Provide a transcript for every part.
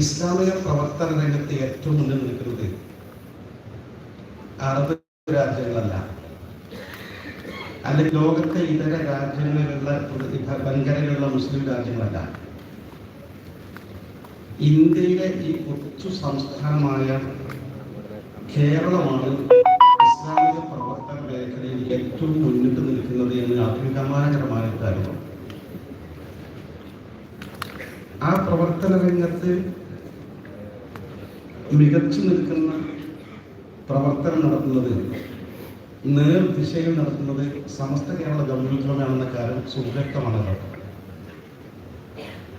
ഇസ്ലാമിക പ്രവർത്തന രംഗത്ത് ഏറ്റവും മുന്നിൽ നിൽക്കുന്നത് അറബ് രാജ്യങ്ങളല്ല. അല്ലെങ്കിൽ ലോകത്തെ ഇതര രാജ്യങ്ങളിലുള്ള വൻകരയിലുള്ള മുസ്ലിം രാജ്യങ്ങളല്ല. ഇന്ത്യയിലെ ഈ കൊച്ചു സംസ്ഥാനമായ കേരളമാണ് ഇസ്ലാമിക പ്രവർത്തന മേഖലയിൽ ഏറ്റവും മുന്നിട്ട് നിൽക്കുന്നത് എന്ന് അഭിമാനകരമായ കാര്യമാണ്. ആ പ്രവർത്തന രംഗത്ത് മികച്ചു നിൽക്കുന്ന പ്രവർത്തനം നടത്തുന്നത് നേർദിശയിൽ നടത്തുന്നത് സമസ്ത കേരള ഗവൺമെന്റുകളാണെന്ന കാര്യം സുവ്യക്തമാണ്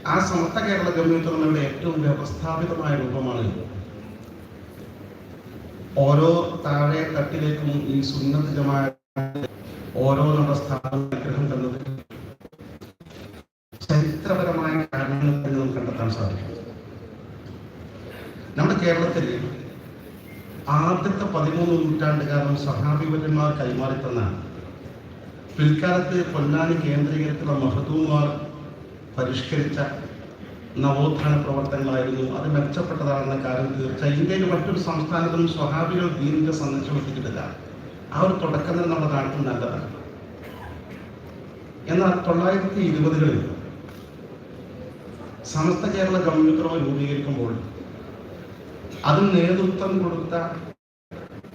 ആ സമസ്ത കേരള ഗവൺമെന്റുകളുടെ ഏറ്റവും വ്യവസ്ഥാപിതമായ രൂപമാണ് ഓരോ താഴെ തട്ടിലേക്കും ഈ സുന്നത്ത് ഓരോ നമ്മുടെ സ്ഥാപനം വിഗ്രഹം തന്നത് ചരിത്രപരമായ കാരണങ്ങൾ തന്നെ നമുക്ക് കണ്ടെത്താൻ സാധിക്കും നമ്മുടെ കേരളത്തിൽ ആദ്യത്തെ പതിമൂന്ന് നൂറ്റാണ്ടുകാലം സഹാബിവര്യന്മാർ കൈമാറി തന്ന പിൽക്കാലത്ത് പൊന്നാനി കേന്ദ്രീകരിച്ചുള്ള മഹദൂമാർ പരിഷ്കരിച്ച നവോത്ഥാന പ്രവർത്തനങ്ങളായിരുന്നു. അത് മെച്ചപ്പെട്ടതാണെന്ന കാര്യം തീർച്ച ഇന്ത്യയിൽ മറ്റൊരു സംസ്ഥാനത്തും സ്വഹാബികൾ ദീനിന്റെ സന്ദേശം എത്തിയിട്ടില്ല ആ ഒരു തുടക്കം തന്നെ നമ്മുടെ നാട്ടിൽ നല്ലതാണ്. എന്നാൽ തൊള്ളായിരത്തി ഇരുപതുകളിൽ സമസ്ത കേരള ഗവൺമെന്റ് രൂപീകരിക്കുമ്പോൾ അതിന് നേതൃത്വം കൊടുത്ത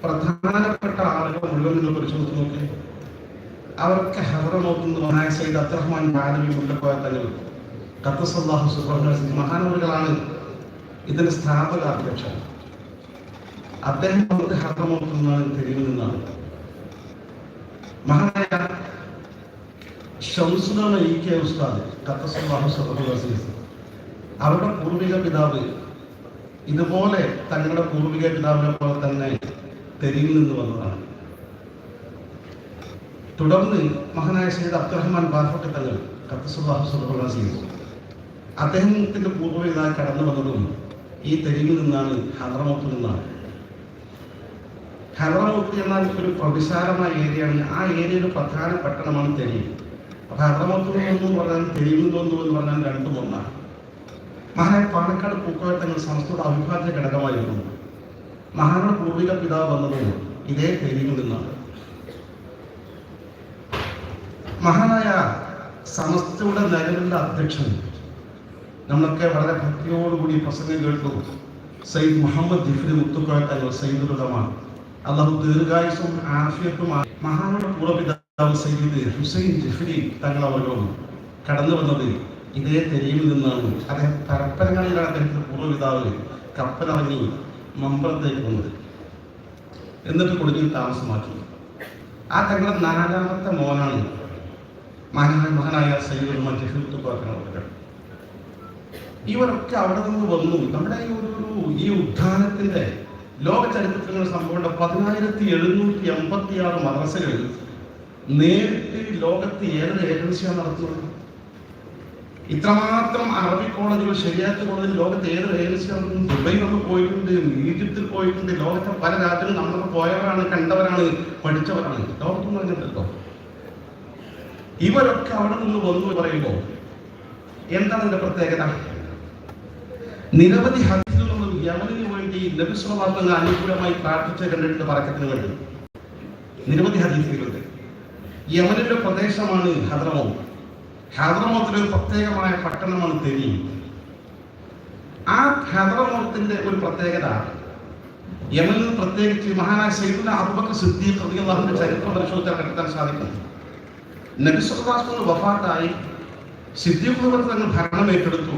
പ്രധാനപ്പെട്ട ആളുകൾ മുഴുവൻ നിങ്ങൾ പരിശോധിച്ച് നോക്കി. അവർക്ക് ഹെറമോത്തുന്ന മഹായ സൈദ് അബ്ദുറഹ്മാൻ ബാലവി മുല്ലപ്പോയ തങ്ങൾ. ഖത്തസല്ലാഹു സുബ്രഹ്മണ്യ മഹാനവറുകളാണ് ഇതിന്റെ സ്ഥാപക അധ്യക്ഷൻ. അദ്ദേഹം വന്നത് ഹെറമോത്തിൽ നിന്നാണ് തെരുവിൽ നിന്നാണ്. മഹാനായ ഷംസുലാണ് ഇ കെ ഉസ്താദ് ഖത്തസല്ലാഹു സുബ്രഹ്മണ്യ അവരുടെ പൂർവിക പിതാവ് ഇതുപോലെ തങ്ങളുടെ പൂർവിക പിതാവിനെ പോലെ തന്നെ തെരിയിൽ നിന്ന് വന്നതാണ്. തുടർന്ന് മഹാനായ സയ്യിദ് അബ്ദുറഹ്മാൻ ബാർഫട്ട് തങ്ങൾ ഖത്തസുല്ലാഹു ചെയ്തു അദ്ദേഹത്തിന്റെ പൂർവപിതാവ് കടന്നു വന്നതും ഈ തെരുവിൽ നിന്നാണ് ഹദ്രമത്തിൽ നിന്നാണ്. ഹദ്രമത്ത് എന്നാൽ ഒരു പ്രവിശാലമായ ഏരിയയാണ്. ആ ഏരിയയുടെ പ്രധാന പട്ടണമാണ് തെരുവ്. അപ്പൊ ഹദ്രമത്തിൽ നിന്നും പറഞ്ഞാൽ തെരുവിൽ നിന്നും എന്ന് പറഞ്ഞാൽ രണ്ടും ഒന്നാണ്. മഹാനായ പാണക്കാട് പൂക്കോട്ടങ്ങൾ സംസ്കൃത അവിഭാജ്യ ഘടകമായിരുന്നു. മഹാനാട് പൂർവിക പിതാവ് വന്നതും ഇതേ തെരുവിൽ നിന്നാണ്. മഹാനായ സമസ്തയുടെ നിലവിലെ അധ്യക്ഷൻ നമ്മളൊക്കെ വളരെ ഭക്തിയോടുകൂടി പ്രസംഗം കേട്ടു സയ്യിദ് മുഹമ്മദ് ജിഫ്രി മുത്തുക്കോയ തങ്ങൾ സയ്യിദുലമ അള്ളാഹു ദീർഘായുസും ആഫിയത്തുമാണ് മഹാനായ പൂർവപിതാവ് സയ്യിദ് ഹുസൈൻ ജിഫ്രി തങ്ങൾ കടന്നു വന്നത് ഇതേ തെരുവിൽ നിന്നാണ് അദ്ദേഹം പരപ്പരങ്ങളിലാണ് അദ്ദേഹത്തിന്റെ പൂർവപിതാവ് കപ്പലിറങ്ങി മമ്പലത്തേക്ക് വന്നത് എന്നിട്ട് കൊടുങ്ങിൽ താമസമാക്കി. ആ തങ്ങളുടെ നാലാമത്തെ മോനാണ് മഹാന മഹാനായ സയ്യിദുൽ പറഞ്ഞവർക്ക് ഇവരൊക്കെ അവിടെ നിന്ന് വന്നു. നമ്മുടെ ഈ ഒരു ഈ ഉദ്ധാനത്തിന്റെ ലോക ചരിത്രത്തിൽ സംഭവം പതിനായിരത്തി എഴുന്നൂറ്റി എൺപത്തി ആറ് മദ്രസകളിൽ നേരിട്ട് ലോകത്ത് ഏത് ഏജൻസിയാണ് നടത്തുന്നത്? ഇത്രമാത്രം അറബി കോളേജുകൾ ശരിയാത്ത കോളേജ് ലോകത്ത് ഏത് ഏകദേശം ദുബൈ നമ്മൾ പോയിട്ടുണ്ട് ഈജിപ്തിൽ പോയിട്ടുണ്ട് ലോകത്തെ പല രാജ്യങ്ങളും നമ്മളൊക്കെ പോയവരാണ് കണ്ടവരാണ് പഠിച്ചവരാണ്. ലോകത്തൊന്നും അങ്ങനെയല്ലോ ഇവരൊക്കെ അവിടെ നിന്ന് വന്നു പറയുമ്പോൾ എന്താണ് ഇതിന്റെ പ്രത്യേകത? നിരവധി ഹദീസുകളും യമനിന് വേണ്ടി ലഭിച്ചുള്ള അനുകൂലമായി പ്രാർത്ഥിച്ച കണ്ടിട്ടുണ്ട് പറക്കത്തിന് വേണ്ടി. നിരവധി ഹദീസുകളുണ്ട്. യമനിന്റെ പ്രദേശമാണ് ഹദ്രമോ ഹദ്രമോത്തിലെ ഒരു പ്രത്യേകമായ പട്ടണമാണ് തെരി ആ ഹദ്രമോത്തിന്റെ ഒരു പ്രത്യേകത യമനിൽ പ്രത്യേകിച്ച് മഹാനായ സൈദുല അബുബക്കർ സിദ്ദീഖ് റളിയല്ലാഹുവിന്റെ ചരിത്രം പരിശോധിച്ചാൽ കണ്ടെത്താൻ സാധിക്കും. നബിസ്വലാസ്മന് വഫാത്തായി സിദ്ദീഖ് തങ്ങൾ ഭരണം ഏറ്റെടുത്തു.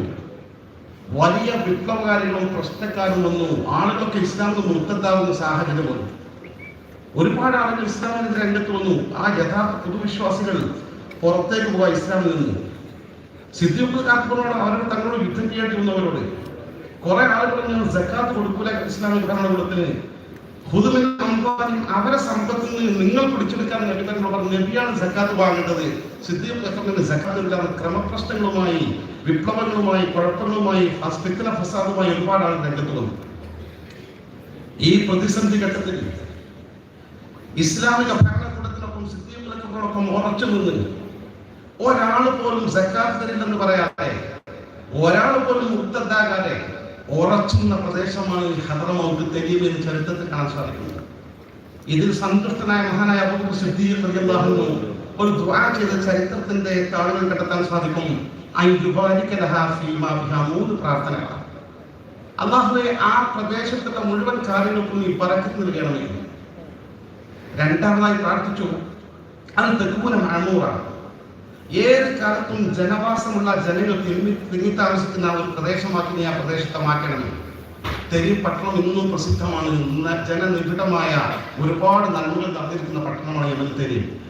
വലിയ വിപ്ലവകാരികളും പ്രശ്നക്കാരും വന്നു. ആളുകളൊക്കെ ഇസ്ലാമിന് മുർത്തത്താവുന്ന സാഹചര്യം വന്നു. ഒരുപാട് ആളുകൾ ഇസ്ലാമിന്റെ രംഗത്ത് വന്നു. ആ യഥാർത്ഥ പൊതുവിശ്വാസികൾ പുറത്തേക്ക് പോവാ ഇസ്ലാമിൽ നിന്ന് സിദ്ദീഖ് കാത്തുകൊണ്ടാണ് അവരോട് തങ്ങളോട് യുദ്ധം ചെയ്യേണ്ടി വന്നവരോട് കുറെ ആളുകൾ ഞാൻ സക്കാത്ത് കൊടുക്കൂല ഇസ്ലാമിക ഭരണകൂടത്തിന് അവരെ സമ്പത്തിൽ നിന്ന് നിങ്ങൾ പിടിച്ചെടുക്കാൻ നബിതങ്ങളോട് നബിയാണ് സക്കാത്ത് വാങ്ങേണ്ടത്. സിദ്ധിയും അക്രമിന് സക്കാത്ത് ഇല്ലാതെ ക്രമപ്രശ്നങ്ങളുമായി വിപ്ലവങ്ങളുമായി കുഴപ്പങ്ങളുമായി ഫിത്തന ഫസാദുമായി ഒരുപാടാണ് രംഗത്തുള്ളത്. ഈ പ്രതിസന്ധി ഘട്ടത്തിൽ ഇസ്ലാമിക ഭരണകൂടത്തിനൊപ്പം സിദ്ധിയും ഉറച്ചു നിന്ന് ഒരാൾ പോലും സക്കാത്ത് തരില്ലെന്ന് പറയാതെ ഒരാൾ പോലും മുക്തത്താകാതെ ഉറച്ചുന്ന പ്രദേശമാണ് ഹദ്രമൗത്ത് തെരീബ് എന്ന് ചരിത്രത്തിൽ കാണാൻ സാധിക്കുന്നത്. ഇതിൽ സന്തുഷ്ടനായ മഹാനായ അബൂബക്കർ സിദ്ദീഖ് റളിയല്ലാഹു ഒരു ദുആ ചെയ്ത ചരിത്രത്തിന്റെ താളുകൾ കണ്ടെത്താൻ സാധിക്കും. മൂന്ന് പ്രാർത്ഥനകളാണ്. അള്ളാഹുവെ ആ പ്രദേശത്തുള്ള മുഴുവൻ കാര്യങ്ങൾക്കും നീ പറക്കത്ത് നൽകണമേ. രണ്ടാമതായി പ്രാർത്ഥിച്ചു അത് തെക്കുപുന മഴമൂറാണ് ഏത് കാലത്തും ജനവാസമുള്ള ജനങ്ങൾ തിരുമി തിരുമിത്താമസിക്കുന്ന ഒരു പ്രദേശമാക്കി ആ പ്രദേശത്തെ മാറ്റണം തെരി പട്ടണം ഇന്നും പ്രസിദ്ധമാണ് ജനനിബിഡമായ ഒരുപാട് നന്മകൾ നടന്നിരിക്കുന്ന പട്ടണമാണ് യമൻ തെരി.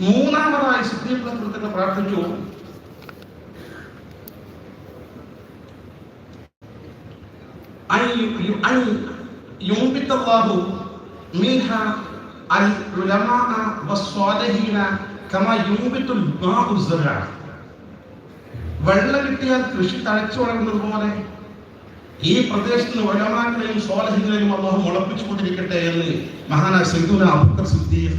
മൂന്നാമതായി സുപ്രീംകോടതി പ്രാർത്ഥിച്ചു. യുംബിത്തല്ലാഹു മിൻഹ അൽ വെള്ളം കിട്ടിയാൽ കൃഷി തഴച്ചു വളരുന്നത് പോലെ ഈ പ്രദേശത്ത് വഴമാങ്ങളെയും സ്വാലഹിങ്ങളെയും അള്ളാഹു മുളപ്പിച്ചു കൊണ്ടിരിക്കട്ടെ എന്ന് മഹാനായ സിന്ധുന അബുക്കർ സിദ്ദീഖ്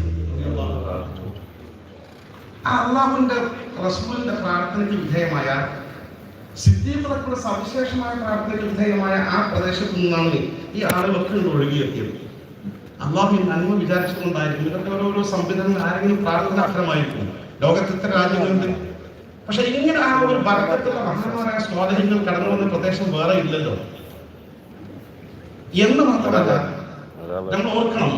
അള്ളാഹുവിന്റെ റസൂലിന്റെ പ്രാർത്ഥനയ്ക്ക് വിധേയമായ സിദ്ദീഖ് സവിശേഷമായ പ്രാർത്ഥനയ്ക്ക് വിധേയമായ ആ പ്രദേശത്തു നിന്നാണ് ഈ ആളുകൾക്ക് ഒഴുകിയെത്തിയത്. അള്ളാഹു നന്മ വിചാരിച്ചുകൊണ്ടായിരിക്കും. ഇതൊക്കെ ഓരോരോ സംവിധാനങ്ങൾ ആരെങ്കിലും പ്രാർത്ഥന അർത്ഥമായിരിക്കും ലോകത്തെ ഇത്ര രാജ്യങ്ങളുണ്ട്. പക്ഷെ ഇങ്ങനെ ആ ഒരു ഭരണത്തിലുള്ള മഹാന്മാരായ സ്വാധീനങ്ങൾ കടന്നു വന്ന പ്രദേശം വേറെ ഇല്ലല്ലോ. എന്ന് മാത്രമല്ല നമ്മൾ ഓർക്കണം.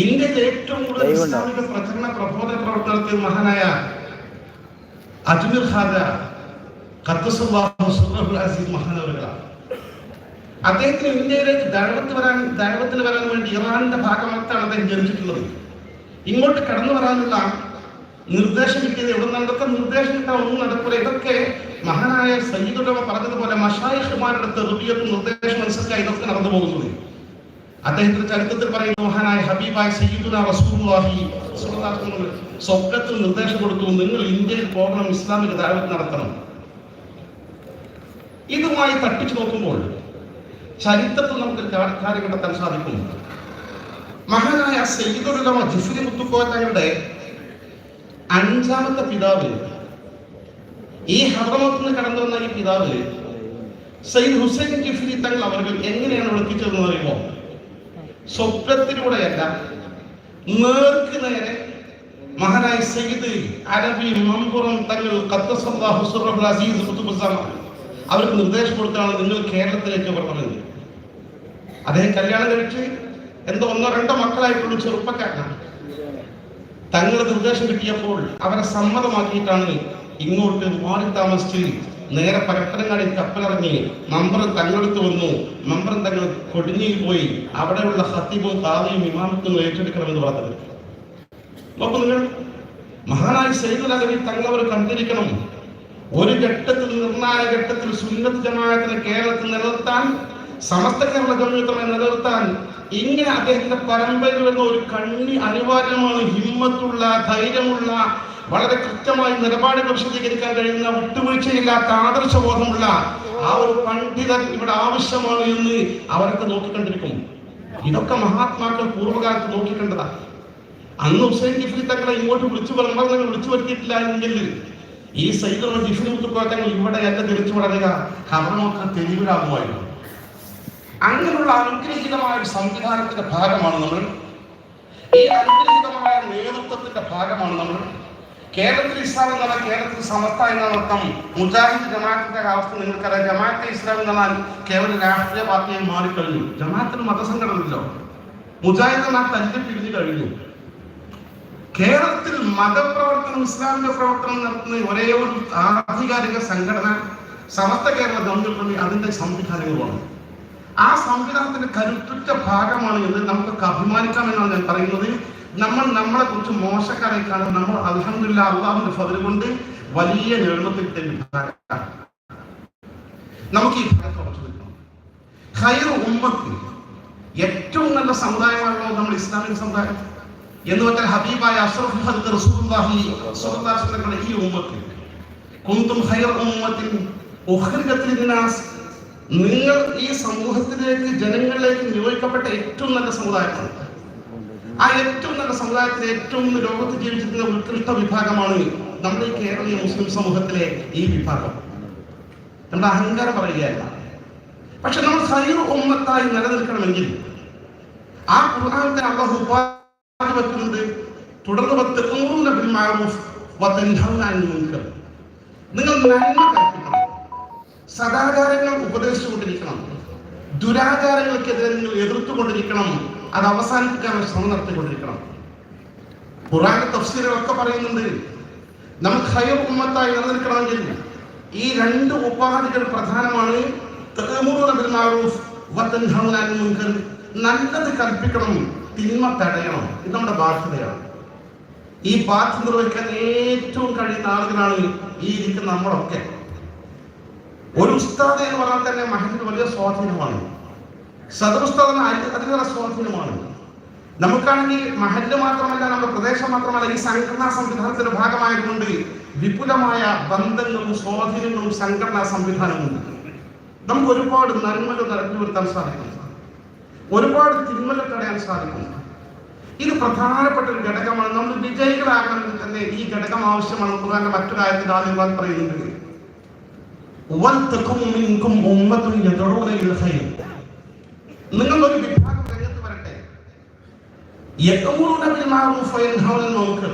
ഇന്ത്യയിൽ ഏറ്റവും കൂടുതൽ? ഇസ്ലാമിക പ്രചരണ പ്രബോധന പ്രവർത്തനത്തിൽ മഹാനായ അജ്മീർ ഖാജ ഖദ്ദസുല്ലാഹു സുബ്ഹാനഹു അസീസ് മഹാനവറുകളാണ് അദ്ദേഹത്തിന് ഇന്ത്യയിലേക്ക് ധനവത്ത് വരാൻ ദഴവത്തിൽ വരാൻ വേണ്ടി ഇറാനിന്റെ ഭാഗമായിട്ടാണ് അദ്ദേഹം ജനിച്ചിട്ടുള്ളത്. ഇങ്ങോട്ട് കടന്നു വരാനുള്ള നിർദ്ദേശം കിട്ടിയത് എവിടെ നടത്ത നിർദ്ദേശം കിട്ടാൻ ഒന്നും നടക്കില്ല ഇതൊക്കെ മഹാനായ സയ്യിദുലമ പറഞ്ഞതുപോലെ മഷായിഷുമാരുടെ തെറുബിയത്തും നിർദ്ദേശം അനുസരിച്ചാണ് ഇതൊക്കെ നടന്നു പോകുന്നത്. അദ്ദേഹത്തിന്റെ ചരിത്രത്തിൽ പറയുന്ന മഹാനായ ഹബീബായ സയ്യിദുന റസൂലുള്ളാഹി സ്വപ്നത്തിൽ നിർദ്ദേശം കൊടുത്തു നിങ്ങൾ ഇന്ത്യയിൽ പോകണം ഇസ്ലാമിക ദാവത്ത് നടത്തണം. ഇതുമായി തട്ടിച്ചു നോക്കുമ്പോൾ ചരിത്രത്തിൽ നമുക്ക് കാര്യം കണ്ടെത്താൻ സാധിക്കും മഹാനായ സയ്യിദുലമ ജിഫ്രി മുത്തുക്കോയ അഞ്ചാമത്തെ പിതാവ് ഈ ഹദ്രമത്തിൽ നിന്ന് കടന്നു വന്ന ഈ പിതാവ് സയ്യിദ് ഹുസൈൻ ജിഫ്രി തങ്ങൾ അവർ എങ്ങനെയാണ് വിളിപ്പിച്ചതെന്ന് അറിയുമോ? സ്വപ്നത്തിലൂടെയല്ല നേർക്ക് നേരെ മഹാനായ സയ്യിദ് അറബി മമ്പുറം തങ്ങൾ ഖദ്ദസല്ലാഹു സുറഹുൽ അസീസ് അവർക്ക് നിർദ്ദേശം കൊടുത്താണ് നിങ്ങൾ കേരളത്തിലേക്ക് വരണമെന്ന് അദ്ദേഹം കല്യാണം കഴിച്ച് എന്തോ ഒന്നോ രണ്ടോ മക്കളായിട്ടുള്ള ചെറുപ്പക്കാരനാണ്. തങ്ങളുടെ നിർദ്ദേശം കിട്ടിയപ്പോൾ അവരെ സമ്മതമാക്കിയിട്ടാണ് ഇങ്ങോട്ട് മാറി താമസിച്ച് നേരെ പരപ്പനങ്ങാടി കപ്പലിറങ്ങി മമ്പറം തങ്ങളെടുത്ത് വന്നു. മമ്പറം തങ്ങൾ കൊടിഞ്ഞിയിൽ പോയി. അവിടെയുള്ള ഹത്തീബും കാവിയും ഇമാമത്തും ഏറ്റെടുക്കണമെന്ന് പറഞ്ഞത്. നോക്കൂ നിങ്ങൾ മഹാനായ സൈദുലകവി തങ്ങളവർ കണ്ടിരിക്കണം. ഒരു ഘട്ടത്തിൽ നിർണായ ഘട്ടത്തിൽ സുന്നത്ത് ജമാഅത്തിനെ കേരളത്തിൽ നിലനിർത്താൻ സമസ്ത കേരള ജമീയത്തിനെ നിലനിർത്താൻ ഇങ്ങനെ അദ്ദേഹത്തിന്റെ പരമ്പരയിൽ ഒരു കണ്ണി അനിവാര്യമാണ് ഹിമ്മത്തുള്ള ധൈര്യമുള്ള വളരെ കൃത്യമായി നിലപാടുകൾ വിശദീകരിക്കാൻ കഴിയുന്ന വിട്ടുവീഴ്ചയില്ലാത്ത ആദർശബോധമുള്ള ആ ഒരു പണ്ഡിതൻ ഇവിടെ ആവശ്യമാണ് എന്ന് അവരൊക്കെ നോക്കിക്കണ്ടിരിക്കും. ഇതൊക്കെ മഹാത്മാക്കൾ പൂർവകാലത്ത് നോക്കിക്കണ്ടതാ അന്ന് ഹുസൈൻ ജിഫ്രി തങ്ങളെ ഇങ്ങോട്ട് വിളിച്ചു നിങ്ങൾ വിളിച്ചു വരുത്തിയിട്ടില്ല എങ്കിൽ ഈ സൈദ് ജിഫ്രി മുത്തുക്കോട്ടങ്ങൾ ഇവിടെ എന്നെ തിരിച്ചു വളരുക ഹവറമൊക്കെ തെരുവിലാകുമായിരുന്നു. അങ്ങനെയുള്ള അനുഗ്രഹീതമായ ഒരു സംവിധാനത്തിന്റെ ഭാഗമാണ് നമ്മൾ. ഈ അനുഗ്രഹീതമായ നേതൃത്വത്തിന്റെ ഭാഗമാണ് നമ്മൾ. കേരളത്തിൽ ഇസ്ലാം എന്ന് കേരളത്തിൽ സമസ്ത എന്നാണ് അർത്ഥം. മുജാഹിദ് ജമാഅത്തിന്റെ അവസ്ഥ നിങ്ങൾക്കറിയാം. ജമാഅത്തെ ഇസ്ലാം എന്ന് പറഞ്ഞാൽ കേവലം രാഷ്ട്രീയ പാർട്ടിയായി മാറിക്കഴിഞ്ഞു. ജമാഅത്തിന് മതസംഘടനയില്ലോ. മുജാഹിദ് ആ തല്ലി പിരിഞ്ഞു കഴിഞ്ഞു. കേരളത്തിൽ മതപ്രവർത്തനം ഇസ്ലാമിക പ്രവർത്തനം നടത്തുന്ന ഒരേ ഒരു ആധികാരിക സംഘടന സമസ്ത കേരള ഗവൺമെന്റ് അതിന്റെ സംവിധാനങ്ങളുമാണ്. ആ സംവിധാനത്തിന്റെ കരുത്തുറ്റ ഭാഗമാണ് എന്ന് നമുക്കൊക്കെ അഭിമാനിക്കാം എന്നാണ് ഞാൻ പറയുന്നത്. നമ്മൾ നമ്മളെ കുറിച്ച് മോശക്കാരായി കാണും നമ്മൾ അലഹമില്ല അള്ളാഹുന്റെ ഫതിൽ കൊണ്ട് വലിയ വിഭാഗമാണ് നമുക്ക് ഈ ഭാഗത്ത് ഉറച്ചു നിൽക്കണം ഖൈർ ഉമ്മത്ത് ഏറ്റവും നല്ല സമുദായമാണല്ലോ നമ്മൾ ഇസ്ലാമിക സമുദായം. എന്ന് പറഞ്ഞാൽ ഹബീബായ അഷ്റഫ് ഹദ് റസൂലുള്ളാഹി സ്വല്ലല്ലാഹു അലൈഹി വസല്ലം ഈ ഉമ്മത്ത്. കുന്തും ഖൈർ ഉമ്മത്തിൻ ഉഖ്രിജത് ലിന്നാസ് നിങ്ങൾ ഈ സമൂഹത്തിലേക്ക് ജനങ്ങളിലേക്ക് നിയോഗിക്കപ്പെട്ട ഏറ്റവും നല്ല സമുദായമാണ്. ആ ഏറ്റവും നല്ല സമുദായത്തിലെ ഏറ്റവും ലോകത്ത് ജീവിച്ചിരുന്ന ഉത്കൃഷ്ട വിഭാഗമാണ് നമ്മുടെ ഈ കേരളീയ മുസ്ലിം സമൂഹത്തിലെ ഈ വിഭാഗം. നമ്മുടെ അഹങ്കാരം പറയുകയല്ല. പക്ഷെ നമ്മൾ ഹൈർ ഉമ്മത്തായി നിലനിൽക്കണമെങ്കിൽ ആ ഖുർആാനത്തെ അള്ളാഹു വെക്കുന്നത് തുടർന്ന് പത്ത് നിങ്ങൾ നന്മ കൽപ്പിക്കണം. സദാചാരങ്ങൾ ഉപദേശിച്ചുകൊണ്ടിരിക്കണം. ദുരാചാരങ്ങൾക്കെതിരെ നിങ്ങൾ എതിർത്തുകൊണ്ടിരിക്കണം. അത് അവസാനിപ്പിക്കാൻ ശ്രമം നടത്തിക്കൊണ്ടിരിക്കണം. ഖുറാന്റെ തഫ്സീലുകളൊക്കെ പറയുന്നുണ്ട്. നമുക്ക് ഹയർ ഉമ്മത്തായി നിലനിൽക്കണമെങ്കിൽ ഈ രണ്ട് ഉപാധികൾ പ്രധാനമാണ്. നല്ലത് കൽപ്പിക്കണം തിന്മ തടയണം. ഇത് നമ്മുടെ ബാധ്യതയാണ്. ഈ ബാധ്യത നിർവഹിക്കാൻ ഏറ്റവും കഴിയുന്ന ആളുകളാണ് ഈ ഇരിക്കുന്ന നമ്മളൊക്കെ. ഒരു ഉസ്താദ് എന്ന് പറഞ്ഞാൽ തന്നെ മഹത്തിന് വലിയ സ്വാധീനമാണ്. സദർ ഉസ്താദിന് അതി- അതിലേറെ സ്വാധീനമാണ്. നമുക്കാണെങ്കിൽ മഹല്ല് മാത്രമല്ല നമ്മുടെ പ്രദേശം മാത്രമല്ല ഈ സംഘടനാ സംവിധാനത്തിന്റെ ഭാഗമായതുകൊണ്ട് വിപുലമായ ബന്ധങ്ങളും സ്വാധീനങ്ങളും സംഘടനാ സംവിധാനമുണ്ട് നമുക്ക് ഒരുപാട് നന്മകൾ നിറഞ്ഞു വരുത്താൻ സാധിക്കും ഒരുപാട് തിന്മകൾ തടയാൻ സാധിക്കും ഇത് പ്രധാനപ്പെട്ട ഒരു ഘടകമാണ്. നമ്മൾ വിജയികളാകണമെങ്കിൽ തന്നെ ഈ ഘടകം ആവശ്യമാണ്. ഖുർആന്റെ മറ്റു കാര്യത്തിൽ ആദ്യം പറയുന്നുണ്ട് "വൽതകും മിൻകും ഉമ്മത്തുൻ യദ്ഊന ഇൽ ഖൈർ." നിങ്ങൾ ഒരു വിഭാഗം രംഗത്ത് വരട്ടെ. യഅ്മുറൂന ബിൽ മഅറൂഫ് വയൻഹൗന അനിൽ മുൻകർ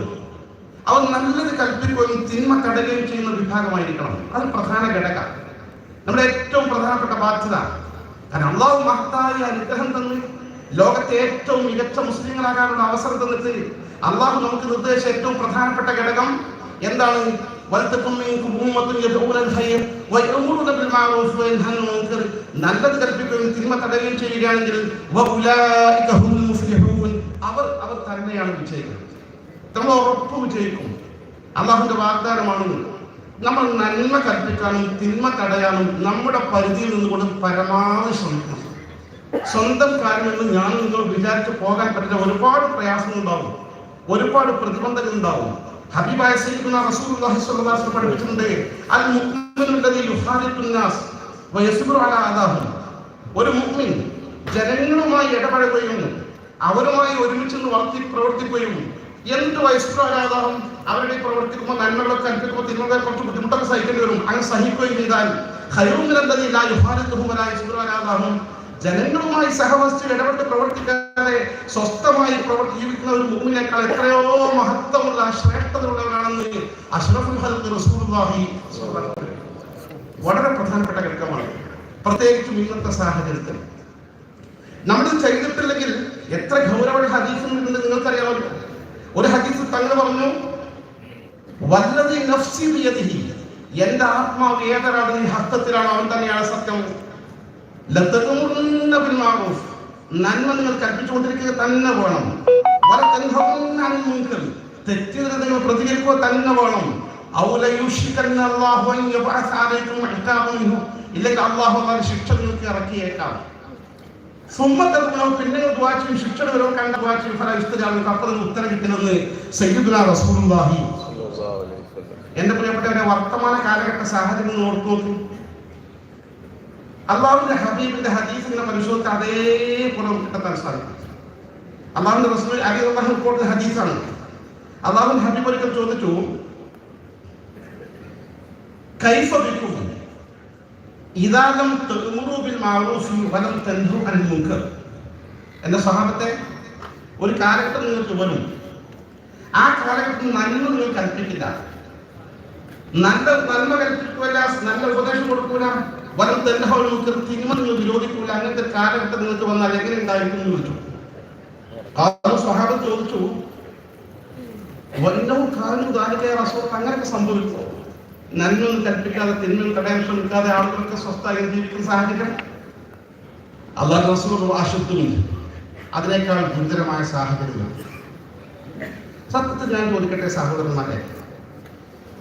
അവർ നല്ലത് കൽപ്പിക്കുകയും തിന്മ തടയുകയും ചെയ്യുന്ന വിഭാഗമായിരിക്കണം. അത് പ്രധാന ഘടക. നമ്മുടെ ഏറ്റവും പ്രധാനപ്പെട്ട ബാധ്യത. കാരണം അള്ളാഹു മഹത്തായ അനുഗ്രഹം തന്ന് ലോകത്തെ ഏറ്റവും മികച്ച മുസ്ലിങ്ങളാകാനുള്ള അവസരം തന്നിട്ട് അള്ളാഹു നമുക്ക് നിർദ്ദേശിച്ച ഏറ്റവും പ്രധാനപ്പെട്ട ഘടകം എന്താണ്? വലത്തക്കും മിൻകും ഉമ്മത്തുൻ യദ്ഊന അൽ ഖൈർ വയഅ്മുറൂന ബിൽ മഅറൂഫ് വയൻഹൗന അനിൽ മുൻകർ. നല്ലത് കൽപ്പിക്കുകയും തിന്മ തടയുകയും ചെയ്യുകയാണെങ്കിൽ വഉലൈക ഹുൽ മുഫ്ലിഹൂൻ. അവർ അവർ തന്നെയാണ് വിജയിക്കുന്നത് നമ്മൾ ഉറപ്പ് വിജയിക്കും. അള്ളാഹുന്റെ വാഗ്ദാനമാണ് നമ്മൾ നന്മ കൽപ്പിക്കാനും തിന്മ തടയാനും നമ്മുടെ പരിധിയിൽ നിന്നുകൊണ്ട് പരമാവധി ശ്രമിക്കണം. സ്വന്തം കാര്യമെന്ന് ഞാൻ നിങ്ങൾ വിചാരിച്ച് പോകാൻ പറ്റുന്ന ഒരുപാട് പ്രയാസങ്ങളുണ്ടാവും. ഒരുപാട് പ്രതിബന്ധങ്ങൾ ഉണ്ടാവും ഹബീബായ സയ്യിദുന റസൂലുള്ളാഹി സ്വല്ലല്ലാഹു അലൈഹി വസല്ലം പഠിപ്പിച്ചിട്ടുണ്ട് അൽ മുഅ്മിനു അല്ലദീ യുഖാലിത്തുൻ നാസ് യസ്ബിറു അലാ അദാഹും. ഒരു മുഅ്മിൻ ജനങ്ങളുമായി ഇടപഴകുകയും അവരുമായി ഒരുമിച്ച് വർത്തി പ്രവർത്തിക്കുകയും എന്ത് വയസ്സുകാരാതാവും അവരുടെ പ്രവർത്തിക്കുമ്പോൾ നന്മകളൊക്കെ അനുഭവിക്കുമ്പോൾ തിന്മകളെ കുറച്ച് ബുദ്ധിമുട്ടൊക്കെ സഹിക്കേണ്ടി വരും. അങ്ങനെ സഹിക്കുകയും ചെയ്താൽ ഹൈറുമില്ലെന്നതില്ല യുഹാരത്തുഹുമരായും ജനങ്ങളുമായി സഹവസിച്ച് ഇടപെട്ട് പ്രവർത്തിക്കാതെ സ്വസ്ഥമായി പ്രവർത്തി ജീവിക്കുന്ന ഒരു മുമ്പിനേക്കാൾ എത്രയോ മഹത്വമുള്ള ശ്രേഷ്ഠതയുള്ളവരാണെന്ന് അഷ്റഫുൽ. വളരെ പ്രധാനപ്പെട്ട ഘടകമാണ്. പ്രത്യേകിച്ചും ഇന്നത്തെ സാഹചര്യത്തിൽ. നമ്മൾ ചെയ്തിട്ടില്ലെങ്കിൽ എത്ര ഗൗരവ ഹദീസ് നിങ്ങൾക്കറിയാമല്ലോ. ഒരു ഹദീസ് തങ്ങൾ പറഞ്ഞു വല്ലത് നഫ്സി എന്റെ ആത്മാവ് ഏതൊരാളുടെ ഹസ്തത്തിലാണ് അവൻ തന്നെയാണ് സത്യം. ലതകുമുന്ന ബിൽ നന്മ നിങ്ങൾ കൽപ്പിച്ചുകൊണ്ടിരിക്കുക തന്നെ വേണം. വല മുൻകർ നിങ്ങൾ പ്രതികരിക്കുക തന്നെ വേണം. ഔല യുഷിക്കന്ന അല്ലാഹു അൻ യബഅസ അലൈക്കും മിൻഹു. ഇല്ലെങ്കിൽ അല്ലാഹു അല്ലാഹു ശിക്ഷ നിങ്ങൾക്ക് ഇറക്കിയേക്കാം. സുമ്മത്തങ്ങൾ പിന്നെ ചെയ്യും. ശിക്ഷ വരും കണ്ട ദുആ ചെയ്യും. ഫല ഇസ്തിജാബ് അപ്പോൾ ഉത്തരം കിട്ടുന്നത് സയ്യിദുല റസൂലുള്ളാഹി. എന്റെ പ്രിയപ്പെട്ടവരെ വർത്തമാന കാലഘട്ട സാഹചര്യം ഓർത്തു നോക്കി അള്ളാഹുവിന്റെ ഹബീബിന്റെ ഹദീസ് ഇങ്ങനെ പരിശോധിച്ച് അതേപോലെ കിട്ടാൻ സാധിക്കും. അള്ളാഹുന്റെ റസൂൽ അലി അള്ളാഹു റിപ്പോർട്ട് ഹദീസാണ്. അള്ളാഹു ഹബീബ് ഒരിക്കൽ ചോദിച്ചു കൈഫ ബിക്കും? ബിൽ മഅറൂഫി വലം എന്റെ സഹാബത്തെ ഒരു കാലഘട്ടം നിങ്ങൾക്ക് വരും. ആ കാലഘട്ടം നന്മ നിങ്ങൾ കൽപ്പിക്കില്ല. നല്ല നന്മ കൽപ്പിക്കൂല നല്ല ഉപദേശം കൊടുക്കൂല. വലം തന്നെ തിന്മ നിങ്ങൾ വിരോധിക്കൂല അങ്ങനത്തെ കാലഘട്ടം നിങ്ങൾക്ക് വന്നാൽ എങ്ങനെ ഉണ്ടായിരിക്കും എന്ന് ചോദിച്ചു ചോദിച്ചു വല്ലവും കാലം ദാരിദ്ര്യ അസുഖം അങ്ങനെയൊക്കെ സംഭവിച്ചു നന്മയൊന്നും കൽപ്പിക്കാതെ തിന്മയും തടയാൻ ശ്രമിക്കാതെ ആളുകളൊക്കെ സ്വസ്ഥമായി ജീവിക്കുന്ന സാഹചര്യം അള്ളാഹ് റസൂൽ അശുദ്ധമില്ല അതിനേക്കാൾ ഗുരുതരമായ സാഹചര്യമാണ് സത്യത്തിൽ ഞാൻ ചോദിക്കട്ടെ സഹോദരന്മാരെ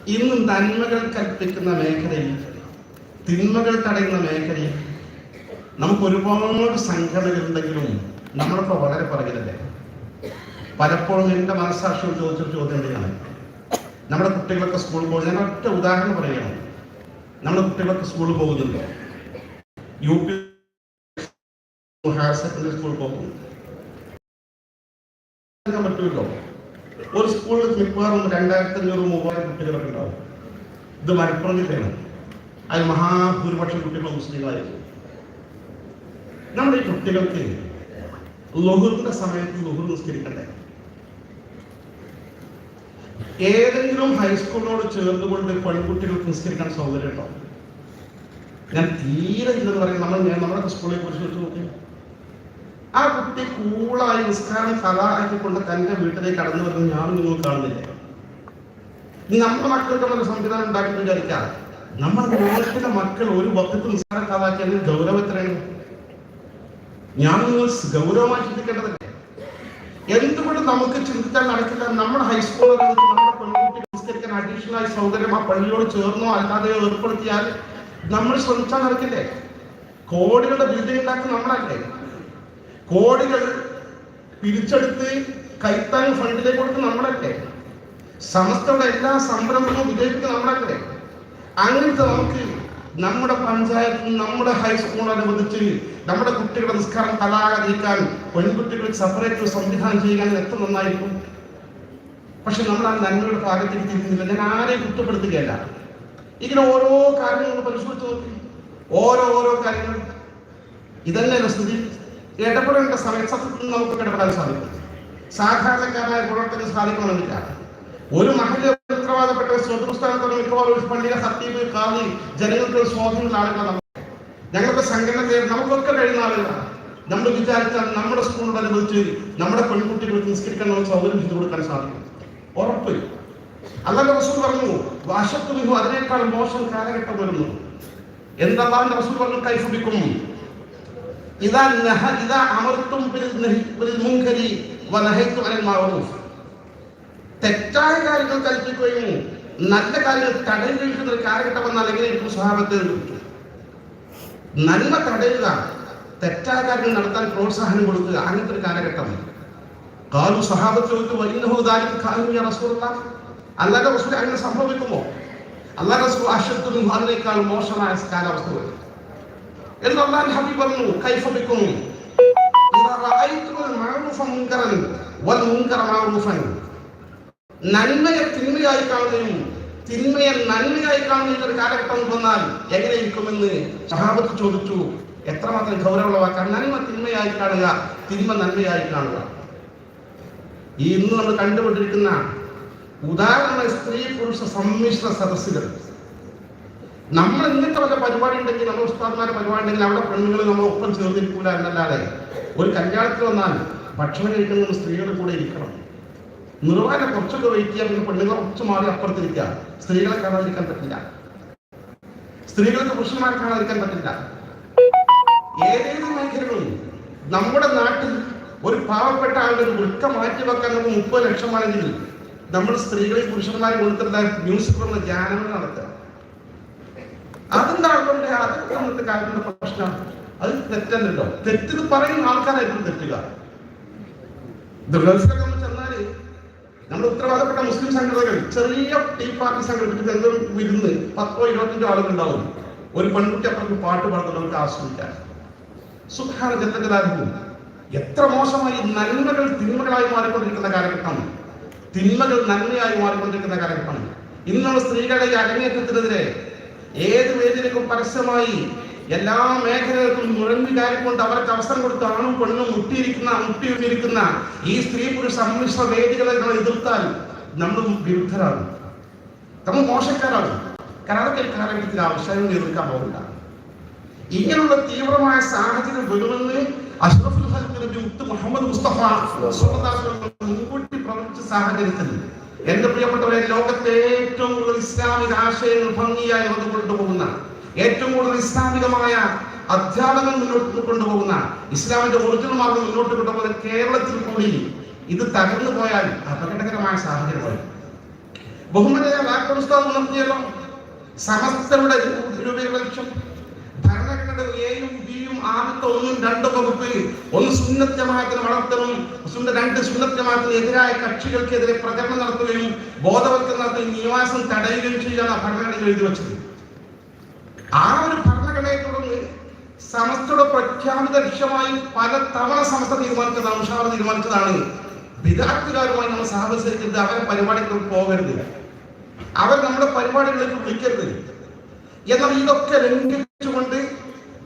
ഇന്ന് നന്മകൾ കൽപ്പിക്കുന്ന മേഖലയിൽ തിന്മകൾ തടയുന്ന മേഖലയിൽ നമുക്ക് ഒരുപാട് സംഘടനകളുണ്ടെങ്കിലും നമ്മളിപ്പോ വളരെ പറയുന്നില്ലേ പലപ്പോഴും എന്റെ മനസ്സാക്ഷിയോട് ചോദിച്ചൊരു ചോദ്യം തന്നെയാണ് നമ്മുടെ കുട്ടികളൊക്കെ സ്കൂളിൽ പോകും. ഞാൻ ഒറ്റ ഉദാഹരണം പറയുകയാണ്. നമ്മുടെ കുട്ടികളൊക്കെ സ്കൂളിൽ പോകുന്നുണ്ട്? യു പി ഹയർ സെക്കൻഡറി സ്കൂളിൽ പോകും. പറ്റുമല്ലോ. ഒരു സ്കൂളിൽ മിക്കവാറും രണ്ടായിരത്തി അഞ്ഞൂറ് മൂവായിരം കുട്ടികളൊക്കെ ഉണ്ടാവും. ഇത് മലപ്പുറം ജില്ലയാണ്. അതിൽ മഹാഭൂരിപക്ഷം കുട്ടികൾ മുസ്ലിങ്ങളായിരുന്നു. നമ്മുടെ ഈ കുട്ടികൾക്ക് ലഹുറിന്റെ സമയത്ത് ലഹുർ നിസ്കരിക്കണ്ടേ? ഏതെങ്കിലും ഹൈസ്കൂളിനോട് ചേർന്നുകൊണ്ട് പെൺകുട്ടികൾക്ക് നിസ്കരിക്കാൻ സൗകര്യം ഉണ്ടോ? ഞാൻ തീരെ ഇല്ലെന്ന് പറയും നമ്മൾ ഞാൻ നമ്മുടെ സ്കൂളിനെ കുറിച്ച് വെച്ച് നോക്കി. ആ കുട്ടി കൂളായി നിസ്കാരം കലാക്കിക്കൊണ്ട് തന്റെ വീട്ടിലേക്ക് കടന്നു വരുന്നത് ഞാനും നിങ്ങൾ കാണുന്നില്ല നമ്മുടെ മക്കൾക്ക് നമ്മൾ സംവിധാനം ഉണ്ടാക്കി വിചാരിക്കാം? നമ്മുടെ നാട്ടിലെ മക്കൾ ഒരു വക്കത്ത് നിസ്സാരക്കാതാക്കി അതിന് ഗൗരവം ഞാൻ നിങ്ങൾ ഗൗരവമായി ചിന്തിക്കേണ്ടതല്ലേ. എന്തുകൊണ്ട് നമുക്ക് ചിന്തിക്കാൻ നടക്കില്ല? നമ്മുടെ ഹൈസ്കൂളിൽ നമ്മുടെ പെൺകുട്ടി നിസ്കരിക്കാൻ അഡീഷണൽ ആയി സൗകര്യം ആ പള്ളിയോട് ചേർന്നോ അല്ലാതെയോ ഏർപ്പെടുത്തിയാൽ നമ്മൾ ശ്രമിച്ചാൽ നടക്കില്ലേ? കോടികളുടെ ബിരുദം ഉണ്ടാക്കി നമ്മളല്ലേ? കോടികൾ പിരിച്ചെടുത്ത് കൈത്താൻ ഫണ്ടിലേക്ക് കൊടുത്ത് നമ്മളല്ലേ? സമസ്തയുടെ എല്ലാ സംരംഭങ്ങളും വിജയിപ്പിക്കുന്ന നമ്മളല്ലേ? അങ്ങനത്തെ നമുക്ക് നമ്മുടെ പഞ്ചായത്ത് നമ്മുടെ ഹൈസ്കൂൾ അനുബന്ധിച്ച് നമ്മുടെ കുട്ടികളുടെ നിസ്കാരം കലാകാതിരിക്കാൻ പെൺകുട്ടികൾ സെപ്പറേറ്റ് സംവിധാനം ചെയ്യാൻ എത്ര നന്നായിരിക്കും? പക്ഷെ നമ്മൾ ആ നന്മയുടെ ഭാഗത്തേക്ക് തിരിഞ്ഞില്ല ഞാൻ ആരെയും കുറ്റപ്പെടുത്തുകയല്ല. ഇങ്ങനെ ഓരോ കാര്യങ്ങൾ പരിശോധിച്ച് നോക്കി. ഓരോ ഓരോ കാര്യങ്ങൾ ഇതന്നെയല്ല സ്ഥിതി? ഇടപെടേണ്ട സമയത്ത് നമുക്ക് ഇടപെടാൻ സാധിക്കും. സാധാരണക്കാരായ പ്രവർത്തനം സാധിക്കണമെന്നില്ല. ഒരു മഹല്യ ഉത്തരവാദപ്പെട്ട സ്വതന്ത്രസ്ഥാനത്തോടെ മിക്കവാറും ഒരു പള്ളിയിലെ ഹത്തീബ് കാവി ജനങ്ങൾക്ക് സ്വാധീനമുള്ള ആളുകളാണ് ഞങ്ങളുടെ സംഘടന നമുക്കൊക്കെ കഴിയുന്ന ആളുകളാണ്. നമ്മൾ വിചാരിച്ചാൽ നമ്മുടെ സ്കൂളിനോടനുബന്ധിച്ച് നമ്മുടെ പെൺകുട്ടികൾക്ക് നിസ്കരിക്കാൻ നമുക്ക് സൗകര്യം ചെയ്തു കൊടുക്കാൻ സാധിക്കും. ഉറപ്പ് അല്ലാതെ റസൂൽ പറഞ്ഞു വാശത്തുമിഹു അതിനേക്കാൾ മോശം കാലഘട്ടം വരുന്നു. എന്താണ് റസൂൽ പറഞ്ഞു കൈഫിക്കും ഇതാ ഇതാ അമർത്തും തെറ്റായ കാര്യങ്ങൾ കൽപ്പിക്കുകയും നല്ല കാര്യങ്ങൾ തടയുകയും ഒരു കാലഘട്ടം വന്നാൽ എങ്ങനെയായിരിക്കും സ്വഭാവത്തിൽ നന്മ തടയുക തെറ്റായ കാര്യങ്ങൾ നടത്താൻ പ്രോത്സാഹനം കൊടുക്കുക അങ്ങനത്തെ ഒരു കാലഘട്ടം. കാലു സഹാബത്തോട്ട് വലിയ റസൂലുള്ള? അല്ലാതെ റസൂൽ അങ്ങനെ സംഭവിക്കുമോ? അല്ലാതെ റസൂൽ അശ്വത്തും അതിനേക്കാൾ മോശമായ കാലാവസ്ഥ വരും. എന്ന് ഹബീബ് പറഞ്ഞു കൈഫബിക്കും നന്മയെ തിന്മയായി കാണുകയും തിന്മയെ നന്മയായി കാണുന്ന ഒരു കാലഘട്ടം വന്നാൽ എങ്ങനെയിരിക്കുമെന്ന് സഹാബത്ത് ചോദിച്ചു. എത്രമാത്രം ഗൗരവമുള്ള വാക്കാണ് നന്മ തിന്മയായി കാണുക തിന്മ നന്മയായി കാണുക. ഈ ഇന്ന് നമ്മൾ കണ്ടുകൊണ്ടിരിക്കുന്ന ഉദാഹരണ സ്ത്രീ പുരുഷ സമ്മിശ്ര സദസ്സുകൾ. നമ്മൾ ഇന്നത്തെ വല്ല പരിപാടി ഉണ്ടെങ്കിൽ നമ്മൾ ഉസ്താദ്മാരെ പരിപാടി ഉണ്ടെങ്കിൽ അവിടെ പെണ്ണുങ്ങൾ നമ്മൾ ഒപ്പം ചേർന്നിരിക്കൂല എന്നല്ലാതെ ഒരു കല്യാണത്തിൽ വന്നാൽ ഭക്ഷണം കഴിക്കുന്ന സ്ത്രീകൾ കൂടെ ഇരിക്കണം. നിർവഹന കുറച്ചൊക്കെ വെയിറ്റ് ചെയ്യാൻ പിന്നെ പെണ്ണുങ്ങളെ കുറച്ച് മാറി അപ്പുറത്തിരിക്കുക സ്ത്രീകളെ കാണാതിരിക്കാൻ പറ്റില്ല. സ്ത്രീകൾക്ക് പുരുഷന്മാരെ കാണാതിരിക്കാൻ പറ്റില്ല. ഏതേത് മേഖലകളും നമ്മുടെ നാട്ടിൽ ഒരു പാവപ്പെട്ട ആളുടെ വൃക്ക മാറ്റി വെക്കാൻ നമുക്ക് മുപ്പത് ലക്ഷമാണെങ്കിൽ നമ്മൾ സ്ത്രീകളെ പുരുഷന്മാരെ കൊടുത്തിട്ടുള്ള ന്യൂസ് പറഞ്ഞ ധ്യാനങ്ങൾ നടത്തുക. അതെന്താ ആളുകളുടെ അതൊക്കെ അന്നത്തെ കാലത്തിന്റെ പ്രശ്നം. അത് തെറ്റല്ലോ തെറ്റെന്ന് പറയുന്ന ആൾക്കാരായിരിക്കും തെറ്റുക. നമ്മൾ ചെന്നാൽ നമ്മുടെ ഉത്തരവാദപ്പെട്ട മുസ്ലിം സംഘടനകൾ ചെറിയ ടീ പാർട്ടി സംഘടിപ്പിച്ച് എന്തെങ്കിലും വിരുന്ന് പത്തോ ഇരുപത്തഞ്ചോ ആളുകൾ ഒരു പെൺകുട്ടി അപ്പുറത്ത് പാട്ട് പാടുന്നത് നമുക്ക് ആസ്വദിക്കാം. സുഖാന ജനതകളായിരുന്നു എത്ര മോശമായി നന്മകൾ തിന്മകളായി മാറിക്കൊണ്ടിരിക്കുന്ന കാലഘട്ടമാണ്. തിന്മകൾ നന്മയായി മാറിക്കൊണ്ടിരിക്കുന്ന കാലഘട്ടമാണ്. ഇന്ന് നമ്മൾ സ്ത്രീകളുടെ അരങ്ങേറ്റത്തിനെതിരെ ഏത് വേദിയിലേക്കും പരസ്യമായി എല്ലാ മേഖലകൾക്കും നുഴഞ്ഞു കയറിക്കൊണ്ട് അവർക്ക് അവസരം കൊടുത്ത് ആണും പെണ്ണും മുട്ടിയിരിക്കുന്ന മുട്ടിയിരിക്കുന്ന ഈ സ്ത്രീ പുരുഷ സമ്മിശ്ര വേദികളെ നമ്മൾ എതിർത്താൽ നമ്മൾ വിരുദ്ധരാണ്. നമ്മൾ മോശക്കാരാണ്. കാരണം അതൊക്കെ കാലഘട്ടത്തിൽ ആവശ്യം എതിർക്കാൻ പോകില്ല ഇങ്ങനെയുള്ള തീവ്രമായ സാഹചര്യം വരുമെന്ന് അഷ്റഫുൽ നബി മുത്ത് മുഹമ്മദ് മുസ്തഫ മുൻകൂട്ടി പ്രവചിച്ച സാഹചര്യത്തിൽ എന്റെ പ്രിയപ്പെട്ടവരെ ലോകത്തെ ഏറ്റവും കൂടുതൽ ഇസ്ലാമിക ആശയങ്ങൾ ഭംഗിയായി വന്നു കൊണ്ടുപോകുന്ന ഏറ്റവും കൂടുതൽ ഇസ്ലാമികമായ അധ്യാപകൻ മുന്നോട്ട് കൊണ്ടുപോകുന്ന ഇസ്ലാമിന്റെ ഒറിജിനൽ മാർഗം മുന്നോട്ട് കൊണ്ടുപോകുന്ന കേരളത്തിൽ കൂടി ഇത് തകർന്നു പോയാൽ അപകടകരമായ സാഹചര്യമായി ബഹുമാനായ വാക്കർ ഉസ്താദ് ഉണർത്തിയല്ലോ സമസ്തയുടെ രൂപീകരണ. ഭരണഘടനയുടെ എയും ബിയും ആദ്യത്തെ ഒന്നും രണ്ടും വകുപ്പ് ഒന്ന് സുന്നത്ത് വളർത്തലും രണ്ട് സുന്നത്ത് എതിരായ കക്ഷികൾക്കെതിരെ പ്രചരണം നടത്തുകയും ബോധവൽക്കരണം നടത്തുകയും നിവാസം തടയുകയും ചെയ്യാൻ ആ ഭരണഘടന എഴുതി വെച്ചത്. ആ ഒരു ഭരണഘടനയെ തുടർന്ന് സമസ്തയുടെ പ്രഖ്യാപിത ലക്ഷ്യമായി പല തവണ സമസ്ത തീരുമാനിച്ചതാണ് ഉഷാർ തീരുമാനിച്ചതാണ്. വിദാർത്ഥികാരുമായി നമ്മൾ സഹവത്സരിക്കരുത് അവരെ പരിപാടികൾ പോകരുത്. അവർ നമ്മുടെ പരിപാടികളിലേക്ക് വിളിക്കരുത്. എന്നാൽ ഇതൊക്കെ ലംഘിച്ചുകൊണ്ട്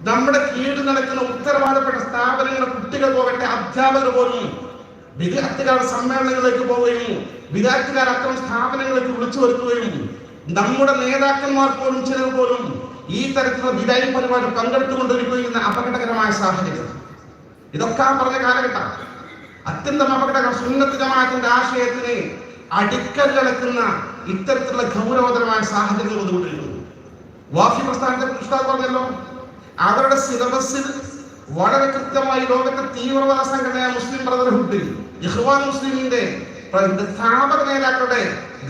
നമ്മുടെ കീഴിൽ നടക്കുന്ന ഉത്തരവാദപ്പെട്ട സ്ഥാപനങ്ങളുടെ കുട്ടികൾ പോകട്ടെ അധ്യാപകർ പോലും വിദ്യാർത്ഥികാർ സമ്മേളനങ്ങളിലേക്ക് പോവുകയും വിദ്യാർത്ഥികാർ അത്തരം സ്ഥാപനങ്ങളിലേക്ക് വിളിച്ചു വരുത്തുകയും നമ്മുടെ നേതാക്കന്മാർ പോലും ചിലർ പോലും ഈ തരത്തിലുള്ള വിദായ പരിപാടി പങ്കെടുത്തുകൊണ്ടിരിക്കുന്ന അപകടകരമായ സാഹചര്യം. ഇതൊക്കെ പറഞ്ഞ കാലഘട്ടം. അത്യന്തം അപകടകരം. സുന്നത്ത് ജമാഅത്തിന്റെ ആശയത്തിന് അടിക്കല്ലടക്കുന്ന ഇത്തരത്തിലുള്ള ഗൗരവതരമായ സാഹചര്യങ്ങൾ വന്നുകൊണ്ടിരിക്കുന്നു. വാഫി പ്രസ്ഥാനത്തെ പുസ്തകം പറഞ്ഞല്ലോ അവരുടെ സിലബസിൽ വളരെ കൃത്യമായി ലോകത്തെ തീവ്രവാദ സംഘടനയായ മുസ്ലിം ബ്രദർഹുഡ് ഇഹ്വാൻ മുസ്ലിമിന്റെ സ്ഥാപക നേതാക്കളുടെ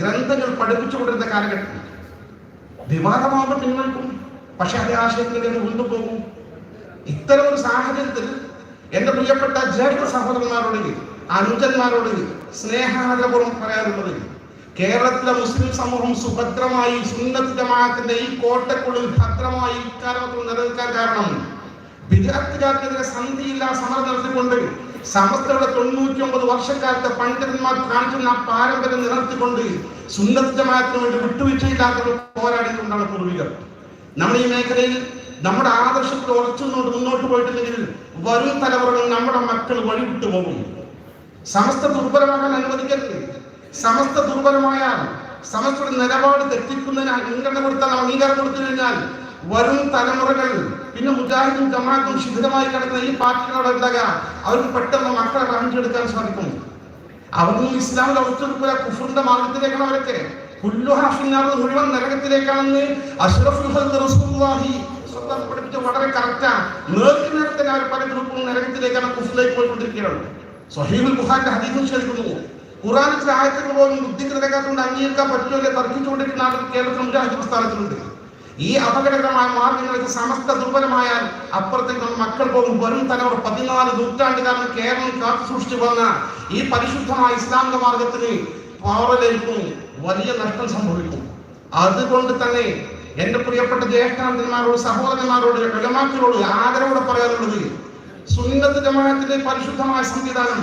ഗ്രന്ഥങ്ങൾ പഠിപ്പിച്ചുകൊണ്ടിരുന്ന കാലഘട്ടം. വിവാദമാകുമ്പോൾ പിൻവലിക്കും പക്ഷെ അതേ ആശയത്തിലേക്ക് കൊണ്ടുപോകും ഇത്തരം ഒരു സാഹചര്യത്തിൽ എന്റെ പ്രിയപ്പെട്ട ജ്യേഷ്ഠ സഹോദരന്മാരോട് അനുജന്മാരോട് സ്നേഹാദരപൂർവം പറയാനുള്ളത് കേരളത്തിലെ മുസ്ലിം സമൂഹം സുഭദ്രമായി സുന്നത്ത് ജമാഅത്തിന്റെ ഈ കോട്ടക്കുള്ളിൽ ഭദ്രമായി ഇക്കാലത്തിൽ നിലനിൽക്കാൻ കാരണം വിദ്യാർത്ഥികൾക്കെതിരെ സന്ധിയില്ല സമരം നടത്തിക്കൊണ്ട് സമസ്തയുടെ തൊണ്ണൂറ്റി ഒമ്പത് വർഷക്കാലത്തെ പണ്ഡിതന്മാർ കാണിക്കുന്ന പാരമ്പര്യം നിലനിർത്തിക്കൊണ്ട് സുന്നത്ത് ജമാഅത്തിന് വേണ്ടി വിട്ടുവീഴ്ചയില്ലാത്ത പോരാടിക്കൊണ്ടാണ് പൂർവികർ. നമ്മൾ ഈ മേഖലയിൽ നമ്മുടെ ആദർശത്തിൽ ഉറച്ചു മുന്നോട്ട് പോയിട്ടില്ലെങ്കിൽ വരും തലമുറകൾ നമ്മുടെ മക്കൾ വഴിവിട്ടു പോകും. സമസ്ത ദുർബലമാകാൻ അനുവദിക്കരുത്. സമസ്ത ദുർബലമായാൽ സമസ്തയുടെ നിലപാട് തെറ്റിക്കുന്നതിന് മുൻഗണന കൊടുത്താൽ അംഗീകാരം കൊടുത്തു കഴിഞ്ഞാൽ വരും തലമുറകൾ പിന്നെ മുജാഹിദും ജമാഅത്തും ശിഥിരമായി കിടക്കുന്ന ഈ പാർട്ടികളോട് ഉണ്ടാകുക. അവർക്ക് പെട്ടെന്ന് മക്കളെ കാണിച്ചെടുക്കാൻ സാധിക്കും. അവർക്കും ഇസ്ലാമിൽ ഒത്തുകൊടുക്കില്ല കുഫറിന്റെ മാർഗത്തിലേക്കാണ് അവരൊക്കെ. മുഴുവൻ നരകത്തിലേക്കാണെന്ന് അഷ്റഫുൽ പഠിപ്പിച്ച വളരെ കറക്റ്റാണ് നേർക്ക് നേരത്തെ അവർ പല ഗ്രൂപ്പും നരകത്തിലേക്കാണ് കുഫറിലേക്ക് പോയിക്കൊണ്ടിരിക്കുകയാണ്. സ്വഹീബുൽ ബുഖാരിന്റെ ഹദീസും ശരിക്കുന്നു ചില ആയത്തുകൾ പോലും ബുദ്ധിക്ക് നിരക്കാത്തതുകൊണ്ട് അംഗീകരിക്കാൻ പറ്റുമോ ഇല്ലേ തർക്കിച്ചുകൊണ്ടിരിക്കുന്ന ആളുകൾ കേരളത്തിൽ മുജാഹിദ് പ്രസ്ഥാനത്തിലുണ്ട്. ഈ അപകടകരമായ മാർഗങ്ങൾക്ക് സമസ്ത ദുർബലമായാൽ അപ്പുറത്തേക്ക് മക്കൾ പോകും. വരും തലമുറ പതിനാല് നൂറ്റാണ്ടുകാരൻ കേരളം കാത്തു സൂക്ഷിച്ചു വന്ന ഈ പരിശുദ്ധമായ ഇസ്ലാമിക മാർഗത്തിന് പാവലേൽക്കും വലിയ നഷ്ടം സംഭവിക്കും. അതുകൊണ്ട് തന്നെ എന്റെ പ്രിയപ്പെട്ട ജ്യേഷ്ഠാന്തന്മാരോട് സഹോദരന്മാരോട് ഇടമാക്കളോട് ആദരവോടെ പറയാനുള്ളത് സുന്നത്ത് ജമാഅത്തിന്റെ പരിശുദ്ധമായ സംവിധാനം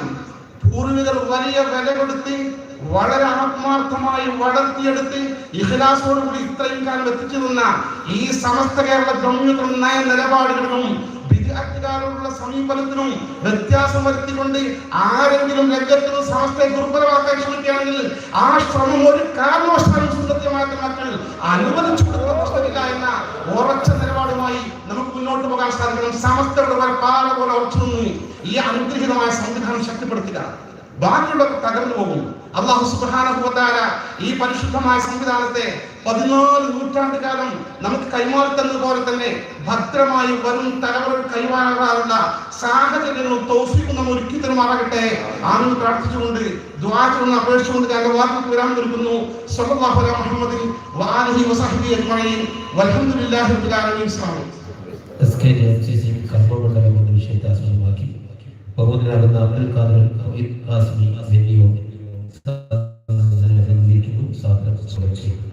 പൂർവികർ വലിയ വില കൊടുത്ത് വളരെ ആത്മാർത്ഥമായി വളർത്തിയെടുത്ത് ഇഖലാസോടുകൂടി ഇത്രയും കാലം എത്തിച്ചു നിന്ന ഈ സമസ്ത കേരള ഗവൺമെന്റ് നയ നിലപാടുകളിലും വിദ്യാർത്ഥികാരോടുള്ള സമീപനത്തിനും വ്യത്യാസം വരുത്തിക്കൊണ്ട് ആരെങ്കിലും രംഗത്തിന് സമസ്തയെ ദുർബലമാക്കാൻ ശ്രമിക്കുകയാണെങ്കിൽ ആ ശ്രമം ഒരു കാരണവശാലും സുന്ദരമാക്കാൻ മക്കൾ അനുവദിച്ചു കൊടുക്കുന്ന എന്ന ഉറച്ച നിലപാടുമായി നമുക്ക് മുന്നോട്ട് പോകാൻ സാധിക്കണം. സമസ്തയുടെ പാല പോലെ ഉറച്ചു ഈ അനുഗ്രഹീതമായ സംവിധാനം ശക്തിപ്പെടുത്തുക. ബാക്കിയുള്ളവർ തകർന്നു പോകും അള്ളാഹു സുബാനുഭവത്താര ഈ പരിശുദ്ധമായ സംവിധാനത്തെ പതിനാല് നൂറ്റാണ്ട് കാലം നമുക്ക് കൈമാറി തന്നതുപോലെ തന്നെ ഭദ്രമായി വരും തലമുറകൾ കൈമാറാറുള്ള സാഹചര്യങ്ങളും തോഫിക്കും നമ്മൾ ഒരുക്കി തരുമാറാകട്ടെ. ആണെന്ന് പ്രാർത്ഥിച്ചുകൊണ്ട് ദ്വാചുകൊണ്ട് അപേക്ഷിച്ചുകൊണ്ട് ഞാൻ വാർത്തക്ക് വരാൻ ഒരുക്കുന്നു സല്ലല്ലാഹു അലൈഹി മുഹമ്മദിൻ വആലിഹി വസഹ്ബിഹി അജ്മഈൻ. വൽഹംദുലില്ലാഹി റബ്ബിൽ ആലമീൻ. അസ്സലാമു അലൈക്കും. S K J M C C കർമ്മമണ്ഡലം എന്ന വിഷയത്തെ ആസ്പദമാക്കി ബഹുമതിനാകുന്ന അബ്ദുൽ ഖാദർ ഫരീദ് ഖാസിമി എന്നിവരും സാദരം സ്വാഗതം ചെയ്യുന്നു